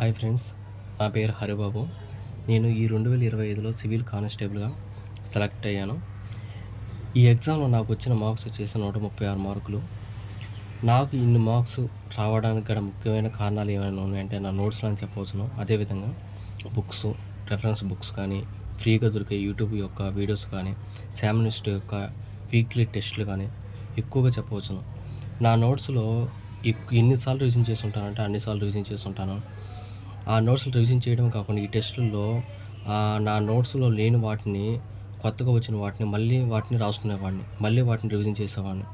Hi friends నా పేరు హరిబాబు. నేను ఈ రెండు వేల ఇరవై ఐదులో సివిల్ కానిస్టేబుల్గా సెలెక్ట్ అయ్యాను. ఈ ఎగ్జామ్లో నాకు వచ్చిన మార్క్స్ వచ్చేసి నూట ముప్పై ఆరు మార్కులు. నాకు ఇన్ని మార్క్స్ రావడానికి గల ముఖ్యమైన కారణాలు ఏమైనా ఉన్నాయంటే నా నోట్స్లో అని చెప్పవచ్చును. అదేవిధంగా బుక్స్ రెఫరెన్స్ బుక్స్ కానీ ఫ్రీగా దొరికే యూట్యూబ్ యొక్క వీడియోస్ కానీ శామినిస్ట్ యొక్క వీక్లీ టెస్ట్లు కానీ ఎక్కువగా చెప్పవచ్చును. నా నోట్స్లో ఎక్- ఎన్నిసార్లు రివిజన్ చేసి ఉంటానంటే అన్నిసార్లు రివిజన్ చేసి ఉంటాను. ఆ నోట్స్లు రివిజన్ చేయడం కాకుండా ఈ టెస్టుల్లో నా నోట్స్లో లేని వాటిని కొత్తగా వచ్చిన వాటిని మళ్ళీ వాటిని రాసుకునేవాడిని. మళ్ళీ వాటిని రివిజన్ చేసేవాడిని.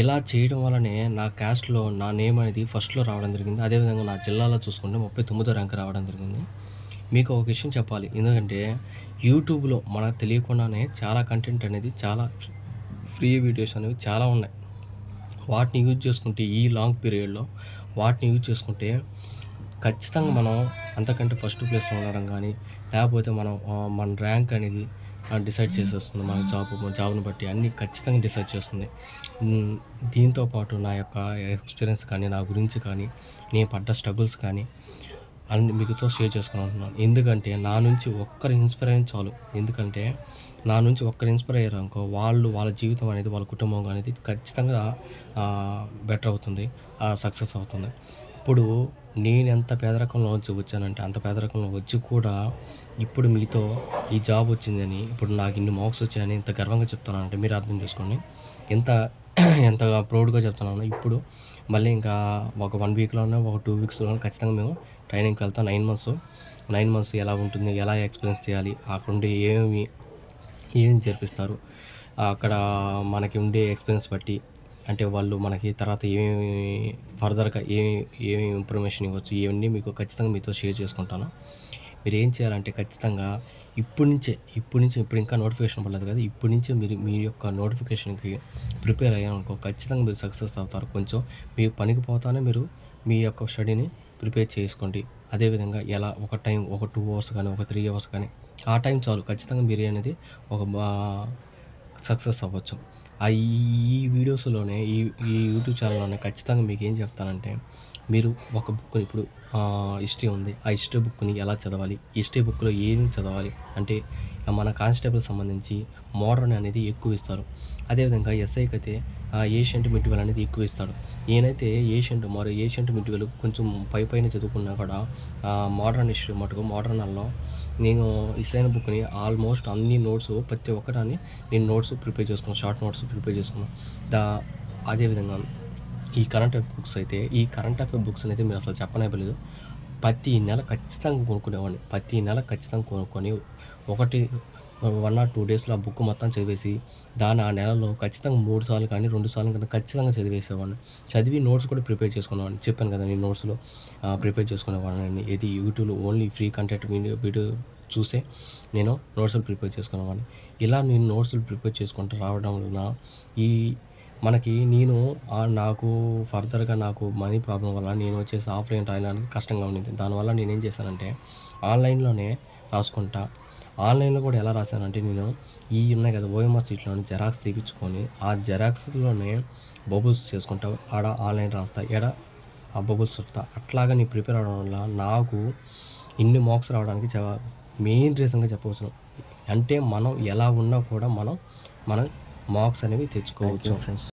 ఇలా చేయడం వల్లనే నా క్యాస్ట్లో నా నేమ్ అనేది ఫస్ట్లో రావడం జరిగింది. అదేవిధంగా నా జిల్లాలో చూసుకుంటే ముప్పై తొమ్మిదో ర్యాంక్ రావడం జరిగింది. మీకు ఒక విషయం చెప్పాలి. ఎందుకంటే యూట్యూబ్లో మనకు తెలియకుండానే చాలా కంటెంట్ అనేది చాలా ఫ్రీ వీడియోస్ అనేవి చాలా ఉన్నాయి. వాటిని యూజ్ చేసుకుంటే ఈ లాంగ్ పీరియడ్లో వాటిని యూజ్ చేసుకుంటే ఖచ్చితంగా మనం అంతకంటే ఫస్ట్ ప్లేస్లో ఉండడం కానీ లేకపోతే మనం మన ర్యాంక్ అనేది డిసైడ్ చేసేస్తుంది. మన జాబ్ జాబ్ని బట్టి అన్నీ ఖచ్చితంగా డిసైడ్ చేస్తుంది. దీంతో పాటు నా యొక్క ఎక్స్పీరియన్స్ కానీ నా గురించి కానీ నేను పడ్డ స్ట్రగుల్స్ కానీ అన్ని మీకుతో షేర్ చేసుకుని ఉంటున్నాను. ఎందుకంటే నా నుంచి ఒక్కరు ఇన్స్పైర్ అయిన చాలు. ఎందుకంటే నా నుంచి ఒక్కరు ఇన్స్పైర్ అయ్యారు అనుకో వాళ్ళు వాళ్ళ జీవితం అనేది వాళ్ళ కుటుంబం అనేది ఖచ్చితంగా బెటర్ అవుతుంది సక్సెస్ అవుతుంది. ఇప్పుడు నేను ఎంత పేదరికంలో వచ్చి వచ్చానంటే అంత పేదరికంలో వచ్చి కూడా ఇప్పుడు మీతో ఈ జాబ్ వచ్చిందని ఇప్పుడు నాకు ఇన్ని మార్క్స్ వచ్చాయని ఇంత గర్వంగా చెప్తున్నానంటే మీరు అర్థం చేసుకోండి. ఎంత ఎంత ప్రౌడ్గా చెప్తున్నాను ఇప్పుడు మళ్ళీ ఇంకా ఒక వన్ వీక్లోనే ఒక టూ వీక్స్లో ఖచ్చితంగా మేము ట్రైనింగ్కి వెళ్తాం. నైన్ మంత్స్ నైన్ మంత్స్ ఎలా ఉంటుంది ఎలా ఎక్స్పీరియన్స్ చేయాలి అక్కడ ఉండే ఏమి ఏం జరిపిస్తారు అక్కడ మనకి ఉండే ఎక్స్పీరియన్స్ బట్టి అంటే వాళ్ళు మనకి తర్వాత ఏమేమి ఫర్దర్గా ఏమి ఏమి ఇన్ఫర్మేషన్ ఇవ్వచ్చు ఇవన్నీ మీకు ఖచ్చితంగా మీతో షేర్ చేసుకుంటాను. మీరు ఏం చేయాలంటే ఖచ్చితంగా ఇప్పటి నుంచే ఇప్పటి నుంచి ఇప్పుడు ఇంకా నోటిఫికేషన్ పడలేదు కదా ఇప్పటి నుంచే మీరు మీ యొక్క నోటిఫికేషన్కి ప్రిపేర్ అయ్యారనుకో ఖచ్చితంగా మీరు సక్సెస్ అవుతారు. కొంచెం మీ పనికి పోతానే మీరు మీ యొక్క స్టడీని ప్రిపేర్ చేసుకోండి. అదేవిధంగా ఎలా ఒక టైం ఒక టూ అవర్స్ కానీ ఒక త్రీ అవర్స్ కానీ ఆ టైం చాలు. ఖచ్చితంగా మీరు అనేది ఒక బా- సక్సెస్ అవ్వచ్చు. ఈ వీడియోస్లోనే ఈ ఈ యూట్యూబ్ ఛానల్లోనే ఖచ్చితంగా మీకు ఏం చెప్తానంటే మీరు ఒక బుక్ని ఇప్పుడు హిస్టరీ ఉంది. ఆ హిస్టరీ బుక్ని ఎలా చదవాలి? హిస్టరీ బుక్లో ఏం చదవాలి? అంటే మన కానిస్టేబుల్ సంబంధించి మోడర్న్ అనేది ఎక్కువ ఇస్తారు. అదేవిధంగా ఎస్ఐకి అయితే ఏషియంట్ మిడ్వెల్ అనేది ఎక్కువ ఇస్తాడు నేనైతే ఏషియంట్ మరో ఏషియంట్ మిడ్వెల్ కొంచెం పై పైన చదువుకున్నా కూడా మోడర్న్ హిస్టరీ మటుకు మోడర్న్లో నేను ఇసైన బుక్ని ఆల్మోస్ట్ అన్ని నోట్స్ ప్రతి ఒక్కటాన్ని నేను నోట్స్ ప్రిపేర్ చేసుకున్నాను షార్ట్ నోట్స్ ప్రిపేర్ చేసుకున్నాను దా అదేవిధంగా ఈ కరెంట్ అఫేర్ బుక్స్ అయితే ఈ కరెంట్ అఫేర్ బుక్స్ అయితే మీరు అసలు చెప్పనేపలేదు ప్రతి నెల ఖచ్చితంగా కొనుక్కునేవాడిని. ప్రతి నెల ఖచ్చితంగా కొనుక్కొని ఒకటి వన్ ఆర్ టూ డేస్లో ఆ బుక్ మొత్తం చదివేసి దాని ఆ నెలలో ఖచ్చితంగా మూడు సార్లు కానీ రెండు సార్లు కానీ ఖచ్చితంగా చదివేసేవాడిని. చదివి నోట్స్ కూడా ప్రిపేర్ చేసుకునేవాడిని. చెప్పాను కదా నేను నోట్స్లో ప్రిపేర్ చేసుకునేవాడిని ఇది యూట్యూబ్లో only free content video video చూసే నేను నోట్స్లు ప్రిపేర్ చేసుకునేవాడిని. ఇలా నేను నోట్స్లు ప్రిపేర్ చేసుకుంటూ రావడం వలన ఈ మనకి నేను నాకు ఫర్దర్గా నాకు మనీ ప్రాబ్లం వల్ల నేను వచ్చేసి ఆఫ్లైన్ రాయడానికి కష్టంగా ఉండింది. దానివల్ల నేను ఏం చేశానంటే ఆన్లైన్లోనే రాసుకుంటా. ఆన్లైన్లో కూడా ఎలా రాశానంటే నేను ఈ ఉన్నాయి కదా ఓఎంఆర్ సీట్లోని జెరాక్స్ తీపించుకొని ఆ జెరాక్స్లోనే బబుల్స్ చేసుకుంటా. ఆడ ఆన్లైన్ రాస్తా ఎడ ఆ బబుల్స్ వస్తా అట్లాగా నేను ప్రిపేర్ అవడం వల్ల నాకు ఇన్ని మార్క్స్ రావడానికి మెయిన్ రీజన్గా చెప్పవచ్చు. అంటే మనం ఎలా ఉన్నా కూడా మనం మనం మార్క్స్ అనేవి తెచ్చుకోవచ్చు. ఫ్రెండ్స్